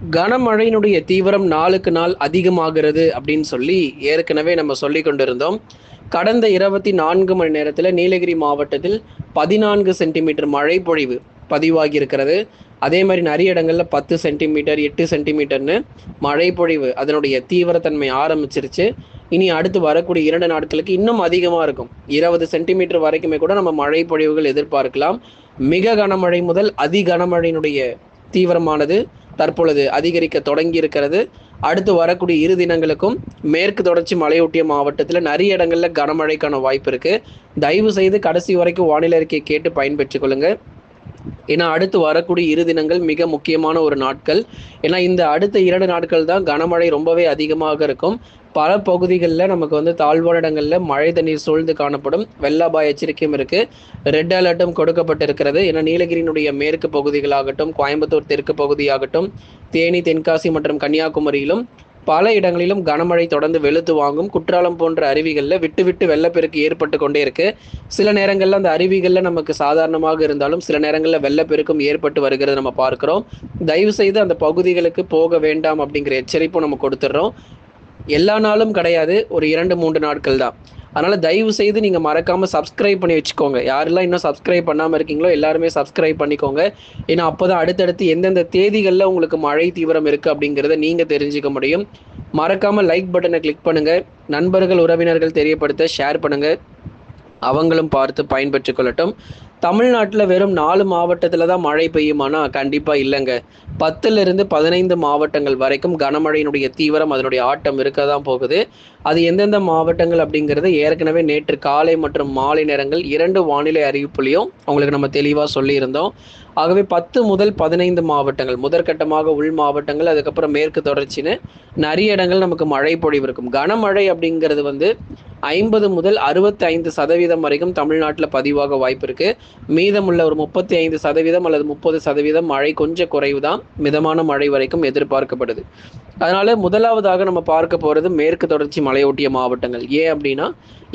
கனமழையினுடைய தீவிரம் நாளுக்கு நாள் அதிகமாகிறது அப்படின்னு சொல்லி ஏற்கனவே நம்ம சொல்லி கொண்டிருந்தோம். கடந்த இருபத்தி நான்கு மணி நேரத்தில் நீலகிரி மாவட்டத்தில் பதினான்கு சென்டிமீட்டர் மழை பொழிவு பதிவாகி இருக்கிறது அதே மாதிரி நிறைய இடங்களில் பத்து சென்டிமீட்டர் எட்டு சென்டிமீட்டர்னு மழை பொழிவு அதனுடைய தீவிரத்தன்மை ஆரம்பிச்சிருச்சு. இனி அடுத்து வரக்கூடிய இரண்டு நாட்களுக்கு இன்னும் அதிகமாக இருக்கும். இருபது சென்டிமீட்டர் வரைக்குமே கூட நம்ம மழை பொழிவுகள் எதிர்பார்க்கலாம். மிக கனமழை முதல் அதி கனமழையினுடைய தீவிரமானது. தற்பொழுது அதிகரிக்க தொடங்கி இருக்கிறது அடுத்து வரக்கூடிய இரு தினங்களுக்கும் மேற்கு தொடர்ச்சி மலையொட்டிய மாவட்டத்தில் நிறைய இடங்களில் கனமழைக்கான வாய்ப்பு இருக்கு. தயவு செய்து கடைசி வரைக்கும் வானிலை அறிக்கையை கேட்டு பயன்பெற்றுக் கொள்ளுங்க. ஏன்னா அடுத்து வரக்கூடிய இரு தினங்கள் மிக முக்கியமான ஒரு நாட்கள். ஏன்னா இந்த அடுத்த இரண்டு நாட்கள் தான் கனமழை ரொம்பவே அதிகமாக இருக்கும். பல பகுதிகளில் நமக்கு வந்து தாழ்வான இடங்களில் மழை தண்ணீர் சூழ்ந்து காணப்படும். வெள்ளாபாய் எச்சரிக்கையும் இருக்கு. ரெட் அலர்ட்டும் கொடுக்கப்பட்டிருக்கிறது. ஏன்னா நீலகிரியினுடைய மேற்கு பகுதிகளாகட்டும் கோயம்புத்தூர் தெற்கு பகுதியாகட்டும் தேனி தென்காசி மற்றும் கன்னியாகுமரியிலும் பல இடங்களிலும் கனமழை தொடர்ந்து வெளுத்து வாங்கும் குற்றாலம் போன்ற அருவிகளில் விட்டு விட்டு வெள்ளப்பெருக்கு ஏற்பட்டு கொண்டே இருக்கு. சில நேரங்களில் அந்த அருவிகளில் நமக்கு சாதாரணமாக இருந்தாலும் சில நேரங்களில் வெள்ளப்பெருக்கும் ஏற்பட்டு வருகிறது நம்ம பார்க்கிறோம். தயவு செய்து அந்த பகுதிகளுக்கு போக வேண்டாம் அப்படிங்கிற எச்சரிப்பும் நம்ம கொடுத்துட்றோம். எல்லா நாளும் கிடையாது ஒரு இரண்டு மூன்று நாட்கள் தான். அதனால தயவு செய்து நீங்க மறக்காம சப்ஸ்கிரைப் பண்ணி வச்சுக்கோங்க. யாரெல்லாம் இன்னும் சப்ஸ்கிரைப் பண்ணாம இருக்கீங்களோ எல்லாருமே சப்ஸ்கிரைப் பண்ணிக்கோங்க. ஏன்னா அப்போதான் அடுத்தடுத்து எந்தெந்த தேதிகளில் உங்களுக்கு மழை தீவிரம் இருக்கு அப்படிங்கிறத நீங்க தெரிஞ்சுக்க முடியும். மறக்காம லைக் பட்டனை கிளிக் பண்ணுங்க. நண்பர்கள் உறவினர்கள் தெரியப்படுத்த ஷேர் பண்ணுங்க. அவங்களும் பார்த்து பயன்பெற்று கொள்ளட்டும். தமிழ்நாட்டில் வெறும் நாலு மாவட்டத்தில் தான் மழை பெய்யுமானா கண்டிப்பாக இல்லைங்க. பத்துலேருந்து பதினைந்து மாவட்டங்கள் வரைக்கும் கனமழையினுடைய தீவிரம் அதனுடைய ஆட்டம் இருக்க தான் போகுது. அது எந்தெந்த மாவட்டங்கள் அப்படிங்கிறது ஏற்கனவே நேற்று காலை மற்றும் மாலை நேரங்கள் இரண்டு வானிலை அறிவிப்புலையும் அவங்களுக்கு நம்ம தெளிவாக சொல்லியிருந்தோம். ஆகவே பத்து முதல் பதினைந்து மாவட்டங்கள் முதற்கட்டமாக உள் மாவட்டங்கள் அதுக்கப்புறம் மேற்கு தொடர்ச்சின்னு நிறைய இடங்கள் நமக்கு மழை பொழிவு இருக்கும். கனமழை அப்படிங்கிறது வந்து ஐம்பது முதல் அறுபத்தி ஐந்து சதவீதம் வரைக்கும் தமிழ்நாட்டில் பதிவாக வாய்ப்பு இருக்கு. மீதமுள்ள ஒரு முப்பத்தி ஐந்து சதவீதம் அல்லது முப்பது சதவீதம் மழை கொஞ்சம் குறைவு தான் மிதமான மழை வரைக்கும் எதிர்பார்க்கப்படுது. அதனால முதலாவதாக நம்ம பார்க்க போறது மேற்கு தொடர்ச்சி மலையொட்டிய மாவட்டங்கள். ஏன் அப்படின்னா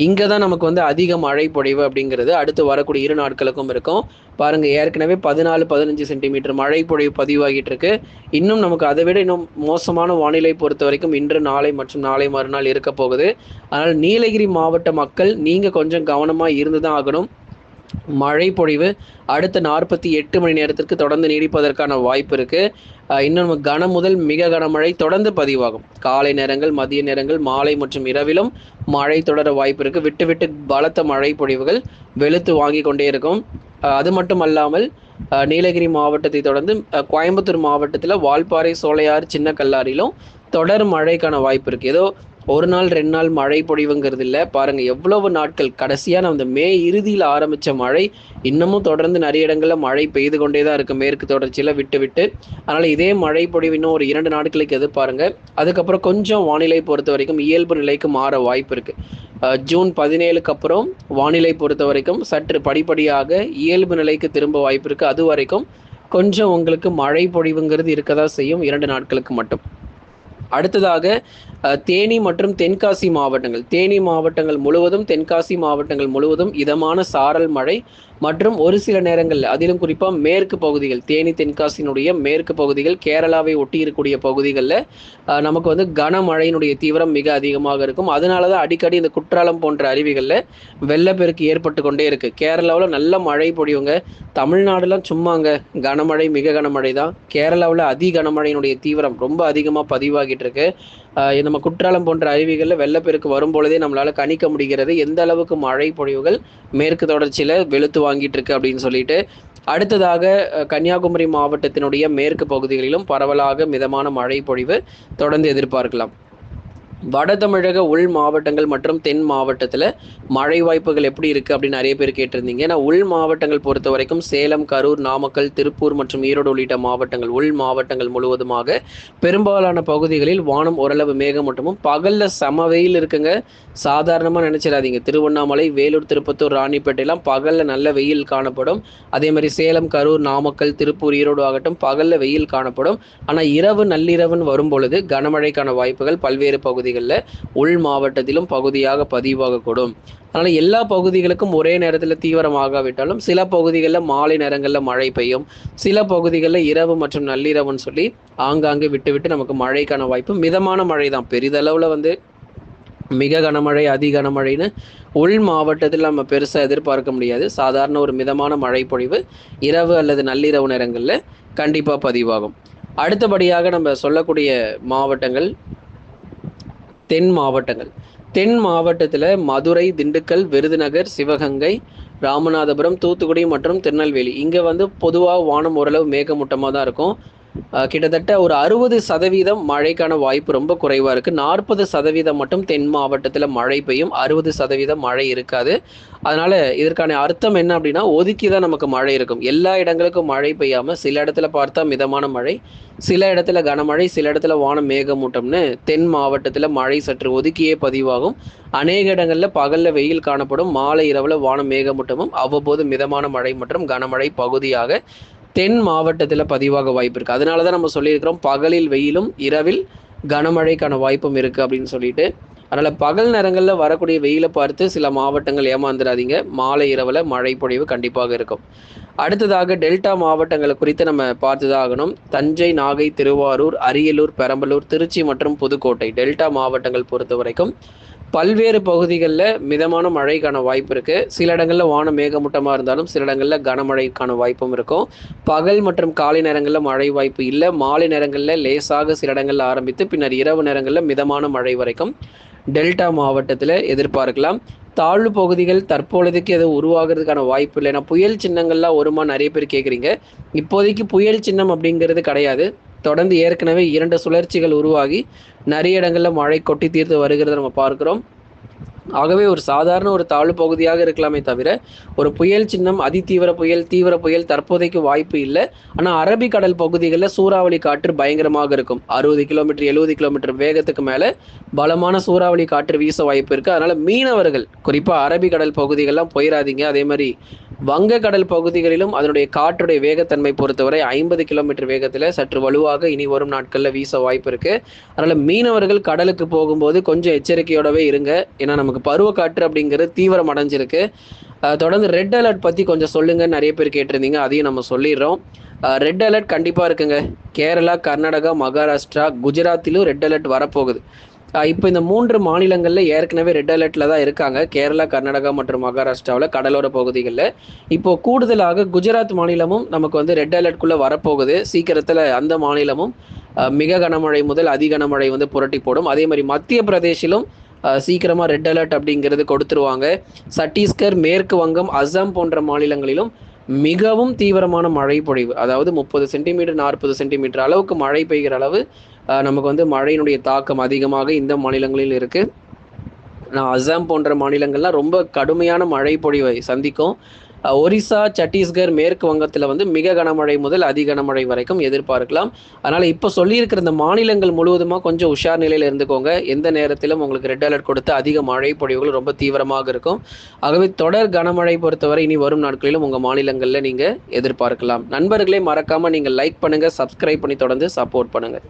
இங்கே தான் நமக்கு வந்து அதிக மழை பொழிவு அப்படிங்கிறது அடுத்து வரக்கூடிய இரு நாட்களுக்கும் இருக்கும். பாருங்க ஏற்கனவே பதினாலு பதினஞ்சு சென்டிமீட்டர் மழை பொழிவு பதிவாகிட்டு இருக்கு. இன்னும் நமக்கு அதை விட இன்னும் மோசமான வானிலை பொறுத்த வரைக்கும் இன்று நாளை மற்றும் நாளை மறுநாள் இருக்க போகுது. அதனால் நீலகிரி மாவட்ட மக்கள் நீங்கள் கொஞ்சம் கவனமாக இருந்து தான் ஆகணும். மழை பொழிவு அடுத்த நாற்பத்தி எட்டு மணி நேரத்திற்கு தொடர்ந்து நீடிப்பதற்கான வாய்ப்பு இருக்கு. இன்னும் கன முதல் மிக கனமழை தொடர்ந்து பதிவாகும். காலை நேரங்கள் மதிய நேரங்கள் மாலை மற்றும் இரவிலும் மழை தொடர வாய்ப்பு இருக்கு. விட்டு விட்டு பலத்த மழை பொழிவுகள் வெளுத்து வாங்கி கொண்டே இருக்கும். அது மட்டும் அல்லாமல் நீலகிரி மாவட்டத்தை தொடர்ந்து கோயம்புத்தூர் மாவட்டத்தில் வால்பாறை சோலையார் சின்ன கல்லாரிலும் தொடர் மழைக்கான வாய்ப்பு இருக்கு. ஏதோ ஒரு நாள் ரெண்டு நாள் மழை பொழிவுங்கிறது இல்லை. பாருங்க எவ்வளவு நாட்கள். கடைசியாக நம்ம இந்த மே இறுதியில் ஆரம்பிச்ச மழை இன்னமும் தொடர்ந்து நிறைய இடங்களில் மழை பெய்து கொண்டே தான் இருக்குது மேற்கு தொடர்ச்சியில் விட்டு விட்டு. அதனால் இதே மழை பொழிவு இன்னும் ஒரு இரண்டு நாட்களுக்கு எதிர்பாருங்க. அதுக்கப்புறம் கொஞ்சம் வானிலை பொறுத்த வரைக்கும் இயல்பு நிலைக்கு மாற வாய்ப்பு இருக்குது ஜூன் பதினேழுக்கு அப்புறம் வானிலை பொறுத்த வரைக்கும் சற்று படிப்படியாக இயல்பு நிலைக்கு திரும்ப வாய்ப்பு இருக்குது அது வரைக்கும் கொஞ்சம் உங்களுக்கு மழை பொழிவுங்கிறது இருக்கதான் செய்யும். இரண்டு நாட்களுக்கு மட்டும். அடுத்ததாக தேனி மற்றும் தென்காசி மாவட்டங்கள். தேனி மாவட்டங்கள் முழுவதும் தென்காசி மாவட்டங்கள் முழுவதும் இதமான சாரல் மழை மற்றும் ஒரு சில நேரங்களில் அதிலும் குறிப்பாக மேற்கு பகுதிகள் தேனி தென்காசியினுடைய மேற்கு பகுதிகள் கேரளாவை ஒட்டி இருக்கக்கூடிய பகுதிகளில் நமக்கு வந்து கனமழையினுடைய தீவிரம் மிக அதிகமாக இருக்கும். அதனால தான் அடிக்கடி இந்த குற்றாலம் போன்ற அருவிகளில் வெள்ளப்பெருக்கு ஏற்பட்டு கொண்டே இருக்குது கேரளாவில் நல்ல மழை பொழிவுங்க தமிழ்நாடுலாம் சும்மாங்க. கனமழை மிக கனமழை தான் கேரளாவில் அதி கனமழையினுடைய தீவிரம் ரொம்ப அதிகமாக பதிவாகிட்டு இருக்கு. நம்ம குற்றாலம் போன்ற அருவிகளில் வெள்ளப்பெருக்கு வரும் பொழுதே நம்மளால கணிக்க முடிகிறது. எந்த அளவுக்கு மழை பொழிவுகள் மேற்கு தொடர்ச்சியில் வெளுத்து வாங்கிட்டு இருக்கு அப்படின்னு சொல்லிட்டு. அடுத்ததாக கன்னியாகுமரி மாவட்டத்தினுடைய மேற்கு பகுதிகளிலும் பரவலாக மிதமான மழை பொழிவு தொடர்ந்து எதிர்பார்க்கலாம். வட தமிழக உள் மாவட்டங்கள் மற்றும் தென் மாவட்டத்தில் மழை வாய்ப்புகள் எப்படி இருக்குது அப்படின்னு நிறைய பேர் கேட்டிருந்தீங்க. ஏன்னா உள் மாவட்டங்கள் பொறுத்த வரைக்கும் சேலம் கரூர் நாமக்கல் திருப்பூர் மற்றும் ஈரோடு உள்ளிட்ட மாவட்டங்கள் உள் மாவட்டங்கள் முழுவதுமாக பெரும்பாலான பகுதிகளில் வானம் ஓரளவு மேகமூட்டமும் பகலில் சம வெயில் இருக்குங்க. சாதாரணமாக நினச்சிடாதீங்க. திருவண்ணாமலை வேலூர் திருப்பத்தூர் ராணிப்பேட்டையெல்லாம் பகலில் நல்ல வெயில் காணப்படும். அதே மாதிரி சேலம் கரூர் நாமக்கல் திருப்பூர் ஈரோடு ஆகட்டும் பகலில் வெயில் காணப்படும். ஆனால் இரவு நள்ளிரவுன்னு வரும் பொழுது கனமழைக்கான வாய்ப்புகள் பல்வேறு பகுதி பகுதிகளில் உள் மாவட்டத்திலும் பகுதியாக பதிவாகக்கூடும். அதனால் எல்லா பகுதிகளுக்கும் ஒரே நேரத்தில் தீவிரமாகாவிட்டாலும் சில பகுதிகளில் மாலை நேரங்களில் மழை பெய்யும். சில பகுதிகளில் இரவு மற்றும் நள்ளிரவுன்னு சொல்லி ஆங்காங்கே விட்டு விட்டு நமக்கு மழைக்கான வாய்ப்பு மிதமான மழை தான் பெரிதளவில் வந்து மிக கனமழை அதி கனமழைன்னு உள் மாவட்டத்தில் நம்ம பெருசாக எதிர்பார்க்க முடியாது. சாதாரண ஒரு மிதமான மழை பொழிவு இரவு அல்லது நள்ளிரவு நேரங்களில் கண்டிப்பாக பதிவாகும். அடுத்தபடியாக நம்ம சொல்லக்கூடிய மாவட்டங்கள் தென் மாவட்டங்கள். தென் மாவட்டத்தில் மதுரை திண்டுக்கல் விருதுநகர் சிவகங்கை ராமநாதபுரம் தூத்துக்குடி மற்றும் திருநெல்வேலி. இங்கே வந்து பொதுவாக வானம் ஓரளவு மேகமூட்டமாக தான் இருக்கும். கிட்டத்தட்ட ஒரு அறுபது சதவீதம் மழைக்கான வாய்ப்பு ரொம்ப குறைவாக இருக்குது நாற்பது சதவீதம் மட்டும் தென் மாவட்டத்தில் மழை பெய்யும். அறுபது சதவீதம் மழை இருக்காது. அதனால் இதற்கான அர்த்தம் என்ன அப்படின்னா ஒதுக்கி தான் நமக்கு மழை இருக்கும். எல்லா இடங்களுக்கும் மழை பெய்யாமல் சில இடத்துல பார்த்தா மிதமான மழை சில இடத்துல கனமழை சில இடத்துல வானம் மேகமூட்டம்னு தென் மாவட்டத்தில் மழை சற்று ஒதுக்கியே பதிவாகும். அநேக இடங்களில் பகலில் வெயில் காணப்படும். மாலை இரவில் வானம் மேகமூட்டமும் அவ்வப்போது மிதமான மழை மற்றும் கனமழை பகுதியாக தென் மாவட்டத்தில் பதிவாக வாய்ப்பு இருக்குது அதனால தான் நம்ம சொல்லியிருக்கிறோம் பகலில் வெயிலும் இரவில் கனமழைக்கான வாய்ப்பும் இருக்குது அப்படின்னு சொல்லிட்டு. அதனால் பகல் நேரங்களில் வரக்கூடிய வெயிலை பார்த்து சில மாவட்டங்கள் ஏமாந்துடாதீங்க. மாலை இரவில் மழை பொழிவு கண்டிப்பாக இருக்கும். அடுத்ததாக டெல்டா மாவட்டங்களை குறித்து நம்ம பார்த்துதாகணும் தஞ்சை நாகை திருவாரூர் அரியலூர் பெரம்பலூர் திருச்சி மற்றும் புதுக்கோட்டை. டெல்டா மாவட்டங்கள் பொறுத்த வரைக்கும் பல்வேறு பகுதிகளில் மிதமான மழைக்கான வாய்ப்பு இருக்குது சில இடங்களில் வானம் மேகமூட்டமாக இருந்தாலும் சில இடங்களில் கனமழைக்கான வாய்ப்பும் இருக்கும். பகல் மற்றும் காலை நேரங்களில் மழை வாய்ப்பு இல்லை. மாலை நேரங்களில் லேசாக சில இடங்களில் ஆரம்பித்து பின்னர் இரவு நேரங்களில் மிதமான மழை வரைக்கும் டெல்டா மாவட்டத்தில் எதிர்பார்க்கலாம். தாழ்வு பகுதிகள் தற்பொழுதுக்கு எதுவும் உருவாகிறதுக்கான வாய்ப்பு இல்லை. ஏன்னா புயல் சின்னங்கள்லாம் வருமா நிறைய பேர் கேட்குறீங்க இப்போதைக்கு புயல் சின்னம் அப்படிங்கிறது கிடையாது. தொடர்ந்து ஏற்கனவே இரண்டு சுழற்சிகள் உருவாகி நிறைய இடங்களில் மழை கொட்டி தீர்த்து வருகிறத நம்ம பார்க்கிறோம். ஆகவே ஒரு சாதாரண ஒரு தாழ்வு பகுதியாக இருக்கலாமே தவிர ஒரு புயல் சின்னம் அதிதீவிர புயல் தீவிர புயல் தற்போதைக்கு வாய்ப்பு இல்லை. ஆனால் அரபிக்கடல் பகுதிகளில் சூறாவளி காற்று பயங்கரமாக இருக்கும். அறுபது கிலோமீட்டர் எழுபது கிலோமீட்டர் வேகத்துக்கு மேலே பலமான சூறாவளி காற்று வீச வாய்ப்பு இருக்குது அதனால் மீனவர்கள் குறிப்பாக அரபிக்கடல் பகுதிகள்லாம் போயிடாதீங்க அதே மாதிரி வங்கக்கடல் பகுதிகளிலும் அதனுடைய காற்றுடைய வேகத்தன்மை பொறுத்தவரை ஐம்பது கிலோமீட்டர் வேகத்தில் சற்று வலுவாக இனி வரும் நாட்களில் வீச வாய்ப்பு இருக்கு. அதனால் மீனவர்கள் கடலுக்கு போகும்போது கொஞ்சம் எச்சரிக்கையோடவே இருங்க. ஏன்னா நமக்கு பருவக்காற்று அப்படிங்கிறது தீவிரம் அடைஞ்சிருக்கு. தொடர்ந்து ரெட் அலர்ட் பற்றி கொஞ்சம் சொல்லுங்கன்னு நிறைய பேர் கேட்டிருந்தீங்க. அதையும் நம்ம சொல்லிடுறோம். ரெட் அலர்ட் கண்டிப்பாக இருக்குங்க. கேரளா கர்நாடகா மகாராஷ்டிரா குஜராத்திலும் ரெட் அலர்ட் வரப்போகுது. இப்போ இந்த மூன்று மாநிலங்களில் ஏற்கனவே ரெட் அலர்ட்டில் தான் இருக்காங்க. கேரளா கர்நாடகா மற்றும் மகாராஷ்டிராவில் கடலோர பகுதிகளில். இப்போ கூடுதலாக குஜராத் மாநிலமும் நமக்கு வந்து ரெட் அலர்ட்குள்ளே வரப்போகுது. சீக்கிரத்தில் அந்த மாநிலமும் மிக கனமழை முதல் அதி கனமழை வந்து புரட்டி போடும். அதே மாதிரி மத்திய பிரதேசிலும் சீக்கிரமாக ரெட் அலர்ட் அப்படிங்கிறது கொடுத்துருவாங்க. சத்தீஸ்கர் மேற்கு வங்கம் அசாம் போன்ற மாநிலங்களிலும் மிகவும் தீவிரமான மழை பொழிவு அதாவது முப்பது சென்டிமீட்டர் நாற்பது சென்டிமீட்டர் அளவுக்கு மழை பெய்கிற அளவு நமக்கு வந்து மழையினுடைய தாக்கம் அதிகமாக இந்த மாநிலங்களில் இருக்குது நான் அசாம் போன்ற மாநிலங்கள்லாம் ரொம்ப கடுமையான மழை பொழிவை சந்திக்கும். ஒரிசா சத்தீஸ்கர் மேற்கு வங்கத்தில் வந்து மிக கனமழை முதல் அதி கனமழை வரைக்கும் எதிர்பார்க்கலாம். அதனால் இப்போ சொல்லியிருக்கிற இந்த மாநிலங்கள் முழுவதுமாக கொஞ்சம் உஷார் நிலையில் இருந்துக்கோங்க. எந்த நேரத்திலும் உங்களுக்கு ரெட் அலர்ட் கொடுத்து அதிக மழை பொழிவுகள் ரொம்ப தீவிரமாக இருக்கும். ஆகவே தொடர் கனமழை பொறுத்தவரை இனி வரும் நாட்களிலும் உங்கள் மாநிலங்களில் நீங்கள் எதிர்பார்க்கலாம். நண்பர்களே மறக்காமல் நீங்கள் லைக் பண்ணுங்கள் சப்ஸ்கிரைப் பண்ணி தொடர்ந்து சப்போர்ட் பண்ணுங்கள்